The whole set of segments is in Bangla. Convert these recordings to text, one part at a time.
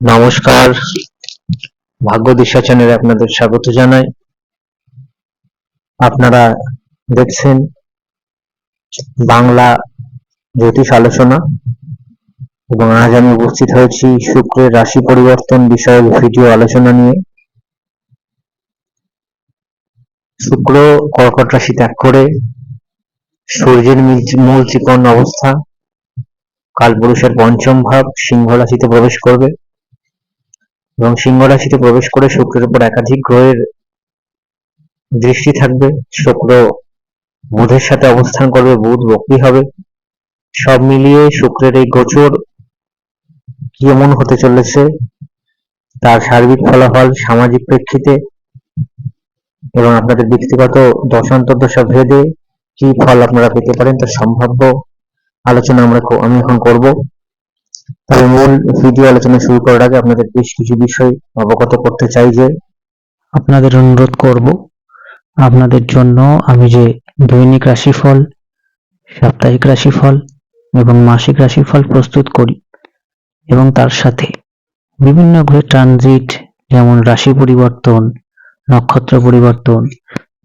নমস্কার। ভাগ্য দিশা চ্যানেলে আপনাদের স্বাগত জানাই। আপনারা দেখছেন বাংলা জ্যোতিষ আলোচনা এবং আজ আমি উপস্থিত হয়েছি শুক্রের রাশি পরিবর্তন বিষয়ক ভিডিও আলোচনা নিয়ে। শুক্র কর্কট রাশি ত্যাগ করে সূর্যের মূল ত্রিকোণ অবস্থা, কালপুরুষের পঞ্চম ভাব সিংহ রাশিতে প্রবেশ করবে। এবং সিংহ রাশিতে প্রবেশ করে শুক্রের উপর একাধিক গ্রহের দৃষ্টি থাকবে। শুক্র বুধের সাথে অবস্থান করবে, বুধ বক্রী হবে। সব মিলিয়ে শুক্রের এই গোচর কেমন হতে চলেছে? তার সার্বিক ফলাফল সামাজিক প্রেক্ষিতে এবং আপনাদের ব্যক্তিগত দশান্তর্দশা ভেদে কি ফল আপনারা পেতে পারেন তার সম্ভাব্য আলোচনা আমরা আমি এখন করব। তবে মূল ভিডিও আলোচনা শুরু করার আগে আপনাদের বেশ কিছু বিষয় অবগত করতে চাই যে আপনাদের অনুরোধ করব, আপনাদের জন্য আমি যে দৈনিক রাশিফল, সাপ্তাহিক রাশিফল এবং মাসিক রাশিফল প্রস্তুত করি এবং তার সাথে বিভিন্ন গ্রহের ট্রানজিট যেমন রাশি পরিবর্তন, নক্ষত্র পরিবর্তন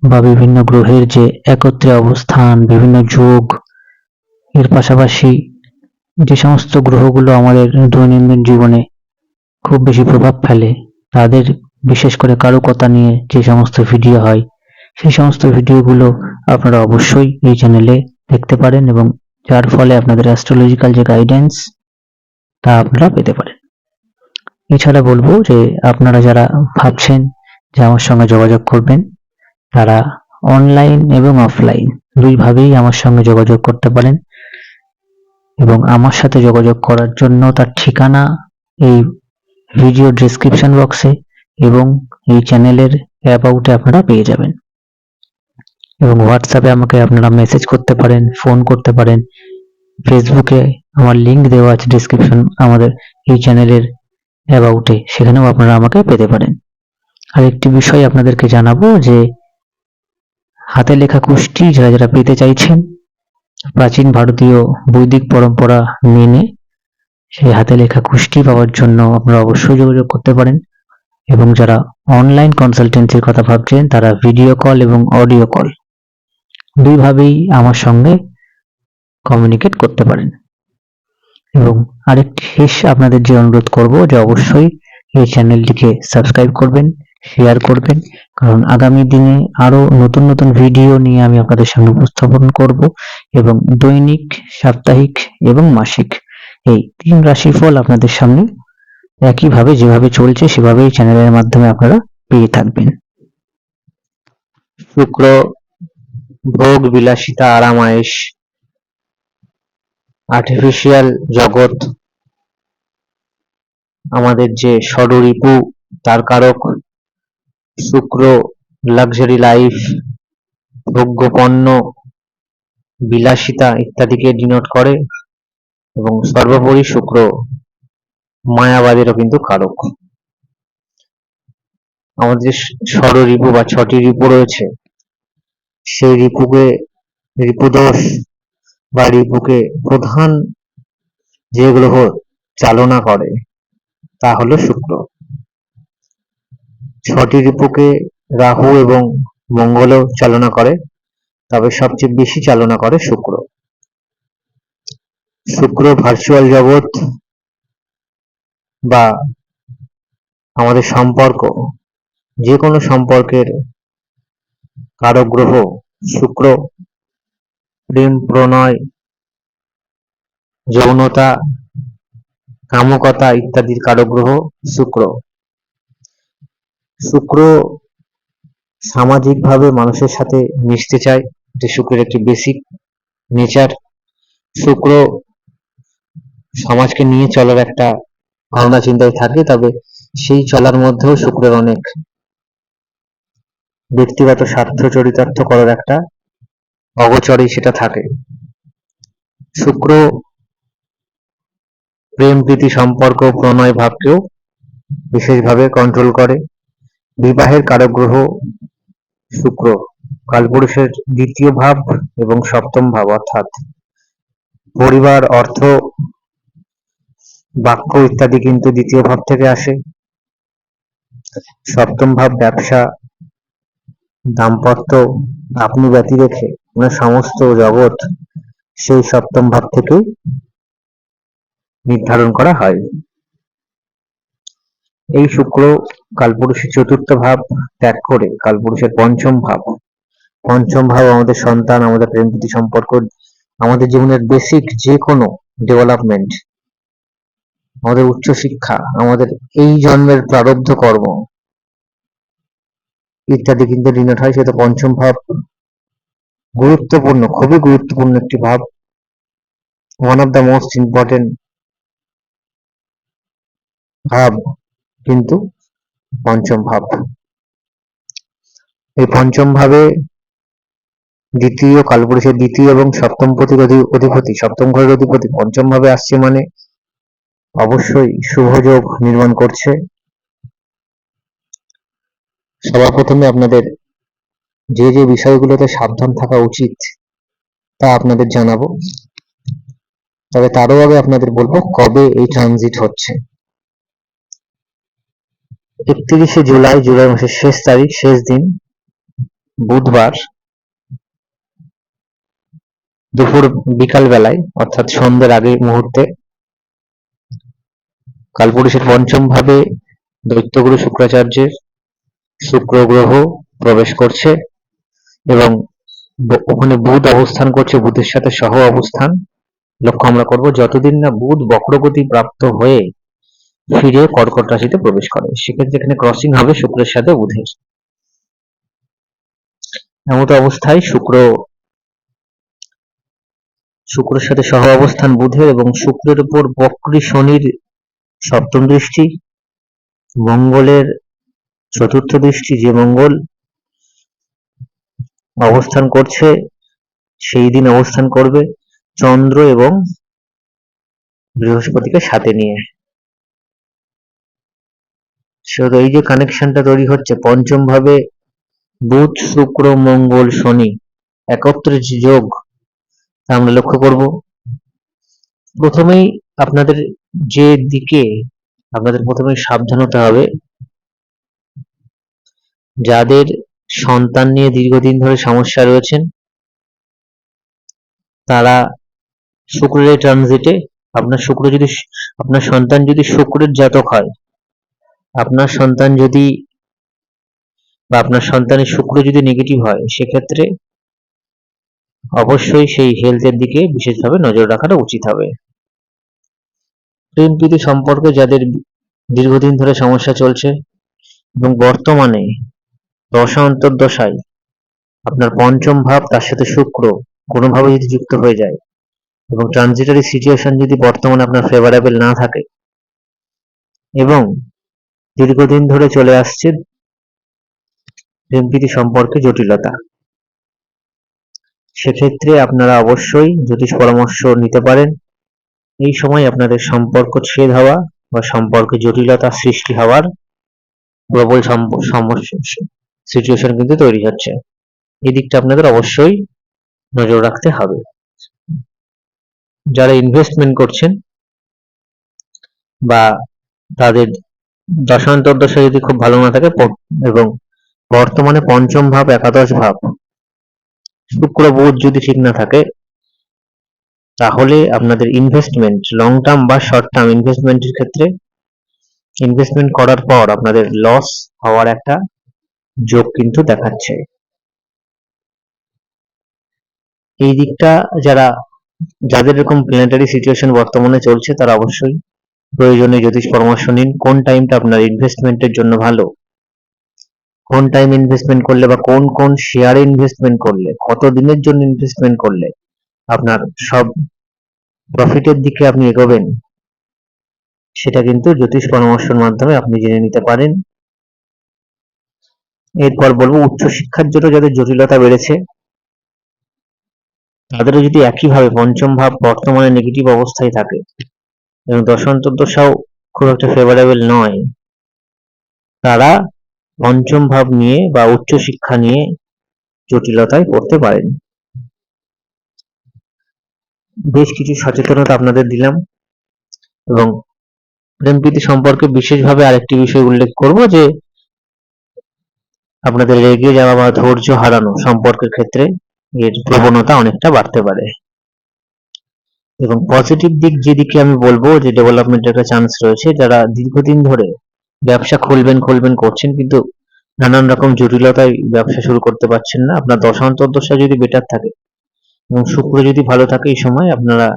বা বিভিন্ন গ্রহের যে একত্রে অবস্থান, বিভিন্ন যোগ, এর পাশাপাশি যে সমস্ত গ্রহগুলো আমাদের দৈনন্দিন জীবনে খুব বেশি প্রভাব ফেলে, তাদের বিশেষ করে কারুকতা নিয়ে যে সমস্ত ভিডিও হয়, সেই সমস্ত ভিডিওগুলো আপনারা অবশ্যই এই চ্যানেলে দেখতে পারেন এবং যার ফলে আপনাদের অ্যাস্ট্রোলজিক্যাল যে গাইডেন্স তা আপনারা পেতে পারেন। এছাড়া বলব যে আপনারা যারা ভাবছেন যে আমার সঙ্গে যোগাযোগ করবেন, তারা অনলাইন এবং অফলাইন দুইভাবেই আমার সঙ্গে যোগাযোগ করতে পারেন। এবং আমার সাথে যোগাযোগ করার জন্য তার ঠিকানা এই ভিডিও ডেসক্রিপশন বক্সে এবং এই চ্যানেলের অ্যাবাউটে আপনারা পেয়ে যাবেন। এবং হোয়াটসঅ্যাপে আমাকে আপনারা মেসেজ করতে পারেন ফোন করতে পারেন। ফেসবুকে আমার লিংক দেওয়া আছে ডেসক্রিপশন আমাদের এই চ্যানেলের অ্যাবাউটে সেখানেও আপনারা আমাকে পেতে পারেন। আর একটি বিষয় আপনাদেরকে জানাব যে হাতে লেখা কুষ্টি যারা যারা পেতে চাইছেন প্রাচীন ভারতীয় বৈদিক পরম্পরা মেনে সেই হাতে লেখা কুষ্টি পাওয়ার জন্য আপনারা অবশ্যই যোগাযোগ করতে পারেন। এবং যারা অনলাইন কনসালটেন্সির কথা ভাবছেন, তারা ভিডিও কল এবং অডিও কল দুইভাবেই আমার সঙ্গে কমিউনিকেট করতে পারেন। এবং আরেকটি শেষ আপনাদের যে অনুরোধ করব, যে অবশ্যই এই চ্যানেলটিকে সাবস্ক্রাইব করবেন শেয়ার করবেন কারণ আগামী দিনে আরও নতুন নতুন ভিডিও নিয়ে আমি আপনাদের সামনে উপস্থাপন করব এবং দৈনিক, সাপ্তাহিক এবং মাসিক এই তিন রাশিফল আপনাদের সামনে একইভাবে যেভাবে চলছে সেভাবেই চ্যানেলের মাধ্যমে আপনারা পেয়ে থাকবেন। শুক্র, ভোগ, বিলাসিতা আরাম আয়েশ আর্টিফিশিয়াল জগৎ, আমাদের যে ষড়রিপু তার কারক শুক্র লাক্সারি লাইফ ভোগ্যপণ্য বিলাসিতা ইত্যাদিকে ডিনোট করে এবং সর্বোপরি শুক্র মায়াবাদেরও কিন্তু কারক। আমাদের ষড় রিপু বা ছটি রিপু রয়েছে, সেই রিপুকে, রিপুদোষ বা রিপুকে প্রধান যে গ্রহ চালনা করে, তা হলো শুক্র। ছটি রিপুকে রাহু এবং মঙ্গলও চালনা করে, তবে সবচেয়ে বেশি চালনা করে শুক্র। শুক্র ভার্চুয়াল জগৎ বা আমাদের সম্পর্ক যে কোনো সম্পর্কের কারক গ্রহ শুক্র প্রেম, প্রণয়, যৌনতা, কামকতা ইত্যাদির কারক গ্রহ শুক্র। শুক্র সামাজিকভাবে মানুষের সাথে মিশতে চায়। এটি শুক্রের একটি বেসিক নেচার শুক্র সমাজকে নিয়ে চলার একটা ভাবনা চিন্তায় থাকে, তবে সেই চলার মধ্যেও শুক্রের অনেক ব্যক্তিগত স্বার্থ চরিতার্থ করার একটা অগচরেই সেটা থাকে। শুক্র প্রেম প্রীতি সম্পর্ক প্রণয় ভাবকেও বিশেষভাবে কন্ট্রোল করে। বিবাহের কারক গ্রহ শুক্র। কালপুরুষের দ্বিতীয় ভাব এবং সপ্তম ভাব অর্থাৎ পরিবার, অর্থ, বাক্য ইত্যাদি কিন্তু দ্বিতীয় ভাব থেকে আসে। সপ্তম ভাব ব্যবসা, দাম্পত্য, আপনি ব্যতি রেখে মানে সমস্ত জগৎ সেই সপ্তম ভাব থেকেই নির্ধারণ করা হয়। এই শুক্র কালপুরুষের চতুর্থ ভাব ত্যাগ করে কালপুরুষের পঞ্চম ভাব। পঞ্চম ভাব আমাদের সন্তান, আমাদের প্রেম প্রীতি সম্পর্ক, আমাদের জীবনের বেসিক যে কোনো ডেভেলপমেন্ট আমাদের উচ্চশিক্ষা আমাদের এই জন্মের প্রারব্ধ কর্ম ইত্যাদি কিন্তু ডিনোট হয় সেটা পঞ্চম ভাব গুরুত্বপূর্ণ, খুবই গুরুত্বপূর্ণ একটি ভাব। One of the most important ভাব কিন্তু পঞ্চম ভাব। এই পঞ্চম ভাবে দ্বিতীয় কালপুরুষের দ্বিতীয় এবং সপ্তম পতির অধিপতি, সপ্তম ঘরের অধিপতি পঞ্চম ভাবে আসছে মানে অবশ্যই শুভযোগ নির্মাণ করছে। সবার প্রথমে আপনাদের যে যে বিষয়গুলোতে সাবধান থাকা উচিত তা আপনাদের জানাব। তবে তারও আগে আপনাদের বলব কবে এই ট্রানজিট হচ্ছে। একত্রিশে জুলাই জুলাই মাসের শেষ তারিখ, শেষ দিন, বুধবার দুপুর বিকাল বেলায় অর্থাৎ সন্ধ্যের আগে মুহূর্তে, কালপুরুষের পঞ্চম ভাবে দৈত্যগুরু শুক্রাচার্যের শুক্র গ্রহ প্রবেশ করছে এবং ওখানে বুধ অবস্থান করছে, বুধের সাথে সহ অবস্থান লক্ষ্য আমরা করব। যতদিন না বুধ বক্রগতি প্রাপ্ত হয়ে ফিরে কর্কট রাশিতে প্রবেশ করে। সেক্ষেত্রে এখানে ক্রসিং হবে শুক্রের সাথে বুধের। এমত অবস্থায় শুক্র, শুক্রের সাথে সহ অবস্থান বুধের এবং শুক্রের উপর বক্রী শনির সপ্তম দৃষ্টি, মঙ্গলের চতুর্থ দৃষ্টি যে মঙ্গল অবস্থান করছে, সেই দিন অবস্থান করবে চন্দ্র এবং বৃহস্পতিকে সাথে নিয়ে। সেহেতু এই যে কানেকশনটা তৈরি হচ্ছে পঞ্চম ভাবে বুধ, শুক্র, মঙ্গল, শনি, একত্রে যোগ আমরা লক্ষ্য করব। প্রথমেই আপনাদের যে দিকে, আপনাদের প্রথমে সাবধান হতে হবে। যাদের সন্তান নিয়ে দীর্ঘদিন ধরে সমস্যা রয়েছেন, তারা শুক্রের ট্রানজিটে আপনার শুক্র যদি আপনার সন্তান যদি শুক্রের জাতক হয় আপনার সন্তান যদি বা আপনার সন্তানের শুক্র যদি নেগেটিভ হয়, সেক্ষেত্রে অবশ্যই সেই হেলথের দিকে বিশেষভাবে নজর রাখাটা উচিত হবে। প্রেম প্রীতি সম্পর্কে যাদের দীর্ঘদিন ধরে সমস্যা চলছে এবং বর্তমানে দশা অন্তর্দশায় আপনার পঞ্চম ভাব তার সাথে শুক্র কোনোভাবে যদি যুক্ত হয়ে যায় এবং ট্রানজিটারি সিচুয়েশন যদি বর্তমানে আপনার ফেভারেবল না থাকে এবং দীর্ঘদিন ধরে চলে আসছে প্রেমপ্রীতি সম্পর্কে জটিলতা। সেক্ষেত্রে আপনারা অবশ্যই জ্যোতিষ পরামর্শ নিতে পারেন, এই সময় আপনাদের সম্পর্ক ছেদ হওয়া বা সম্পর্কে জটিলতা সৃষ্টি হওয়ার প্রবল সিচুয়েশন কিন্তু তৈরি হচ্ছে। এই দিকটা আপনাদের অবশ্যই নজর রাখতে হবে। যারা ইনভেস্টমেন্ট করছেন বা তাদের দশান্তর্দশা যদি খুব ভালো না থাকে এবং বর্তমানে পঞ্চম ভাব, একাদশ ভাব, শুক্র বুধ যদি ঠিক না থাকে, তাহলে আপনাদের ইনভেস্টমেন্ট লং টার্ম বা শর্ট টার্ম ইনভেস্টমেন্টের ক্ষেত্রে ইনভেস্টমেন্ট করার পর আপনাদের লস হওয়ার একটা যোগ কিন্তু দেখাচ্ছে। এই দিকটা যারা, যাদের এরকম প্ল্যানেটারি সিচুয়েশন বর্তমানে চলছে, তারা অবশ্যই প্রয়োজনীয় জ্যোতিষ পরামর্শ নিন, কোন টাইমটা আপনার ইনভেস্টমেন্টের জন্য ভালো? কোন টাইম ইনভেস্টমেন্ট করলে বা কোন কোন শেয়ারে ইনভেস্টমেন্ট করলে, কত দিনের জন্য ইনভেস্টমেন্ট করলে আপনার সব প্রফিটের দিকে আপনি এগোবেন? সেটা কিন্তু জ্যোতিষ পরামর্শের মাধ্যমে আপনি জেনে নিতে পারেন। এরপর বলব, উচ্চশিক্ষার জন্য যাদের জটিলতা বেড়েছে, তাদেরও যদি একইভাবে পঞ্চম ভাব বর্তমানে নেগেটিভ অবস্থায় থাকে এবং দশম দশান্তর্দশাও খুব একটা ফেভারেবল নয়। তারা পঞ্চম ভাব নিয়ে বা উচ্চশিক্ষা নিয়ে জটিলতায় পড়তে পারেন। বেশ কিছু সচেতনতা আপনাদের দিলাম এবং প্রেম প্রীতি সম্পর্কে বিশেষভাবে আরেকটি বিষয় উল্লেখ করব যে, আপনাদের রেগে যাওয়া বা ধৈর্য হারানো সম্পর্কের ক্ষেত্রে এর প্রবণতা অনেকটা বাড়তে পারে। এবং পজিটিভ দিক যেদিকে আমি বলব, যে ডেভেলপমেন্টের একটা চান্স রয়েছে, যারা দীর্ঘদিন ধরে ব্যবসা খুলবেন খুলবেন, করছেন, কিন্তু নানান রকম জটিলতায় ব্যবসা শুরু করতে পারছেন না। আপনার দশান্তর্দশা যদি বেটার থাকে এবং শুক্র যদি ভালো থাকে এই সময়, আপনারা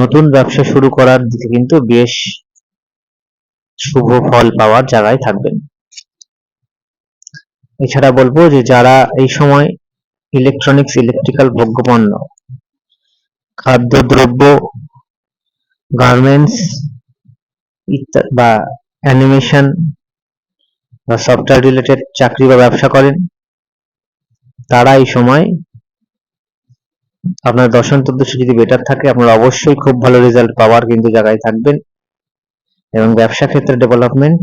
নতুন ব্যবসা শুরু করার দিকে কিন্তু বেশ শুভ ফল পাওয়ার জায়গায় থাকবেন। এছাড়া বলব যে যারা এই সময় ইলেকট্রনিক্স ইলেকট্রিক্যাল ভোগ্যপণ্য খাদ্যদ্রব্য গার্মেন্টস ইত্যাদি বা অ্যানিমেশন বা সফটওয়্যার রিলেটেড চাকরি বা ব্যবসা করেন, তারা এই সময় আপনার দশান্তর্দশ যদি বেটার থাকে, আপনারা অবশ্যই খুব ভালো রেজাল্ট পাওয়ার কিন্তু জায়গায় থাকবেন এবং ব্যবসা ক্ষেত্রে ডেভেলপমেন্ট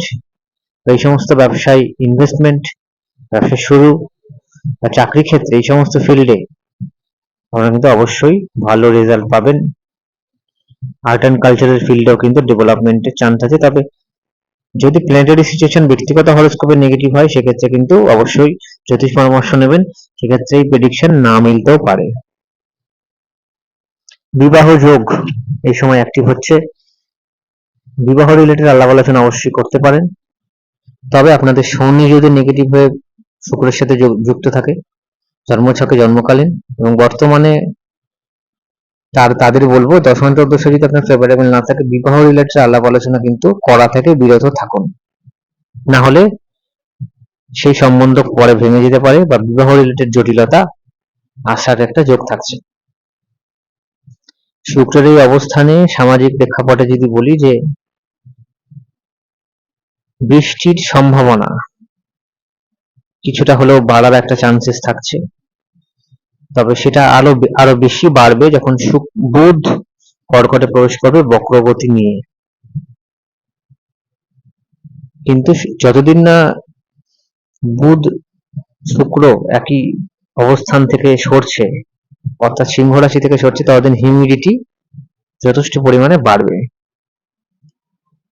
এই সমস্ত ব্যবসায় ইনভেস্টমেন্ট ব্যবসা শুরু বা চাকরি ক্ষেত্রে এই সমস্ত ফিল্ডে আপনারা কিন্তু অবশ্যই ভালো রেজাল্ট পাবেন। আর্ট অ্যান্ড কালচারের ফিল্ডেও কিন্তু ডেভেলপমেন্টের চান্স আছে। তবে যদি প্ল্যানেটারি সিচুয়েশন ব্যক্তিগত হরস্কোপে নেগেটিভ হয়, সেক্ষেত্রে কিন্তু অবশ্যই জ্যোতিষ পরামর্শ নেবেন। সেক্ষেত্রে এই প্রেডিকশন না মিলতেও পারে। বিবাহ যোগ এই সময় অ্যাক্টিভ হচ্ছে। বিবাহ রিলেটেড আলাপ আলোচনা অবশ্যই করতে পারেন। তবে আপনাদের শনি যদি নেগেটিভ হয়ে শুক্রের সাথে যুক্ত থাকে জন্মছকে জন্মকালীন এবং বর্তমানে তার, তাদের বলব দশমান্তর্দশা যদি আপনার ফেভারেবল না থাকে, বিবাহ রিলেটেড আলাপ আলোচনা কিন্তু করা থেকে বিরত থাকুন। না হলে সেই সম্বন্ধ পরে ভেঙে যেতে পারে বা বিবাহ রিলেটেড জটিলতা আসার একটা যোগ থাকছে। শুক্রের এই অবস্থানে সামাজিক প্রেক্ষাপটে যদি বলি যে বৃষ্টির সম্ভাবনা কিছুটা হলেও বাড়ার একটা চান্সেস থাকছে। তবে সেটা আরও আরও বেশি বাড়বে যখন বুধ কর্কটে প্রবেশ করবে বক্রগতি নিয়ে। কিন্তু যতদিন না বুধ শুক্র একই অবস্থান থেকে সরছে, অর্থাৎ সিংহ রাশি থেকে সরছে, ততদিন হিউমিডিটি যথেষ্ট পরিমাণে বাড়বে।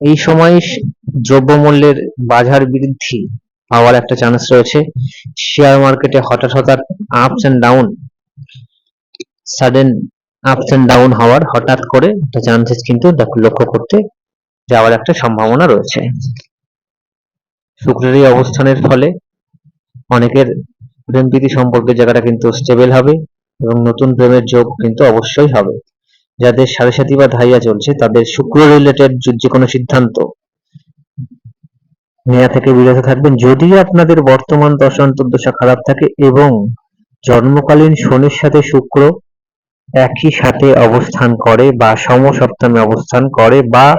এই সময় দ্রব্যমূল্যের বাজার বৃদ্ধি পাওয়ার একটা চান্স রয়েছে। শেয়ার মার্কেটে হঠাৎ হঠাৎ ups and down sudden ups and down হওয়ার হঠাৎ করে চান্সেস কিন্তু লক্ষ্য করতে যাওয়ার একটা সম্ভাবনা রয়েছে। শুক্রের এই অবস্থানের ফলে অনেকের প্রেম প্রীতি সম্পর্কের জায়গাটা কিন্তু স্টেবল হবে এবং নতুন প্রেমের যোগ কিন্তু অবশ্যই হবে। যাদের সাড়ে সাথী বা ধাইয়া চলছে, তাদের শুক্র রিলেটেড যে কোনো সিদ্ধান্ত নেয়া থেকে বিরত থাকবেন, যদি আপনাদের বর্তমান দশা অন্তর্দশা খারাপ থাকে এবং জন্মকালীন শনির সাথে শুক্র একই সাথে অবস্থান করে বা সমসপ্তমে অবস্থান করে বা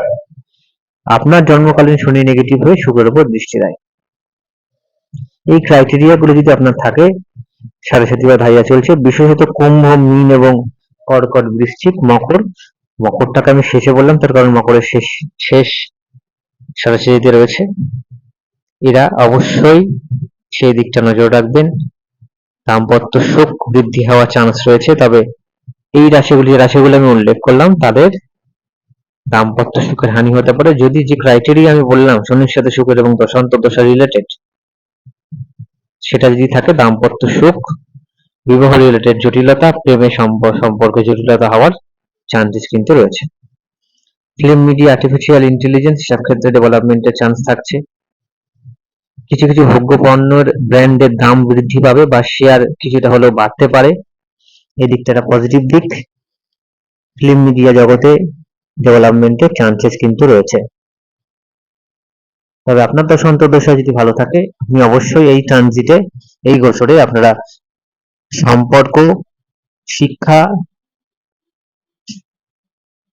আপনার জন্মকালীন শনি নেগেটিভ হয়ে শুক্রের উপর দৃষ্টি দেয়। এই ক্রাইটেরিয়া গুলো যদি আপনার থাকে, সাড়ে সাথী বা ধাইয়া চলছে, বিশেষত কুম্ভ, মীন এবং কর্কট বৃশ্চিক মকর, মকরটাকে আমি শেষে বললাম, তার কারণ মকরের শেষ শেষ সাড়ে রয়েছে। এরা অবশ্যই সেই দিকটা নজর রাখবেন। দাম্পত্য সুখ, বৃদ্ধি হওয়ার চান্স রয়েছে, তবে এই রাশিগুলি রাশিগুলো আমি উল্লেখ করলাম, তাদের দাম্পত্য সুখের হানি হতে পারে। যদি যে ক্রাইটেরিয়া আমি বললাম, শনির সাথে সুখের এবং দশান্ত দশা রিলেটেড সেটা যদি থাকে দাম্পত্য সুখ, বিবাহ রিলেটেড জটিলতা, প্রেমে সম্প- সম্পর্কে জটিলতা হওয়ার চান্সেস কিন্তু রয়েছে। ফিল্ম মিডিয়া আর্টিফিশিয়াল ইন্টেলিজেন্স সব ক্ষেত্রে ডেভেলপমেন্টের চান্স থাকছে। কিছু কিছু ভোগ্য পণ্যের ব্র্যান্ডের দাম বৃদ্ধি পাবে বা শেয়ার কিছুটা হলেও বাড়তে পারে। এই দিকটা একটা পজিটিভ দিক। ফিল্ম মিডিয়া জগতে ডেভেলপমেন্টের চান্সেস কিন্তু রয়েছে। তবে আপনার দশা অন্তর্দশা যদি ভালো থাকে, আপনি অবশ্যই এই ট্রানজিটে এই গোচরে আপনারা সম্পর্ক, শিক্ষা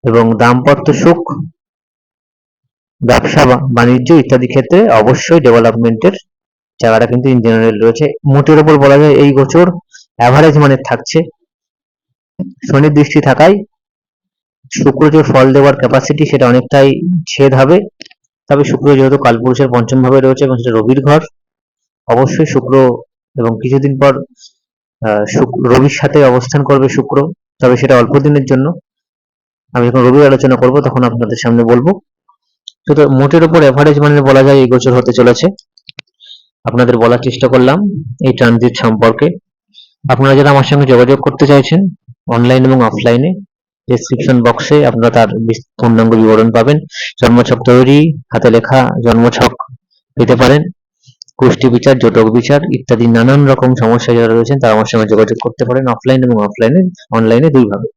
এবং দাম্পত্য সুখ, ব্যবসা বাণিজ্য ইত্যাদি ক্ষেত্রে অবশ্যই ডেভেলপমেন্টের জায়গাটা কিন্তু ইন জেনারেল রয়েছে। মোটের উপর বলা যায় এই গোচর অ্যাভারেজ মানের থাকছে। শনির দৃষ্টি থাকায় শুক্র যে ফল দেওয়ার ক্যাপাসিটি সেটা অনেকটাই ছেদ হবে। তবে শুক্র যেহেতু কালপুরুষের পঞ্চম ভাবে রয়েছে এবং সেটা রবির ঘর, অবশ্যই শুক্র এবং কিছুদিন পর রবির সাথে অবস্থান করবে শুক্র, তবে সেটা অল্প দিনের জন্য। আমি যখন রবির আলোচনা করব তখন আপনাদের সামনে বলব। শুধু মোটের উপর এভারেজ মানে বলা যায় এই গোচর হতে চলেছে। আপনাদের বলার চেষ্টা করলাম এই ট্রানজিট সম্পর্কে। আপনারা যারা আমার সঙ্গে যোগাযোগ করতে চাইছেন অনলাইন এবং অফলাইনে ডেসক্রিপশন বক্সে আপনারা তার পূর্ণাঙ্গ বিবরণ পাবেন। জন্মছক তৈরি হাতে লেখা জন্মছক পেতে পারেন। গোষ্ঠী বিচার, জটক বিচার ইত্যাদি নানান রকম সমস্যা যারা রয়েছেন, তারা আমার সঙ্গে যোগাযোগ করতে পারেন অফলাইন এবং অফলাইনে অনলাইনে দুইভাবে।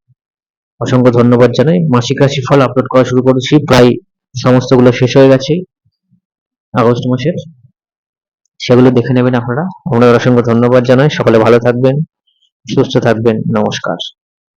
অসংখ্য ধন্যবাদ জানাই। মাসিক রাশি ফল আপলোড করা শুরু করেছি, প্রায় সমস্তগুলো শেষ হয়ে গেছে আগস্ট মাসের। সেগুলো দেখে নেবেন আপনারা। আপনাদের অসংখ্য ধন্যবাদ জানাই। সকলে ভালো থাকবেন, সুস্থ থাকবেন। নমস্কার।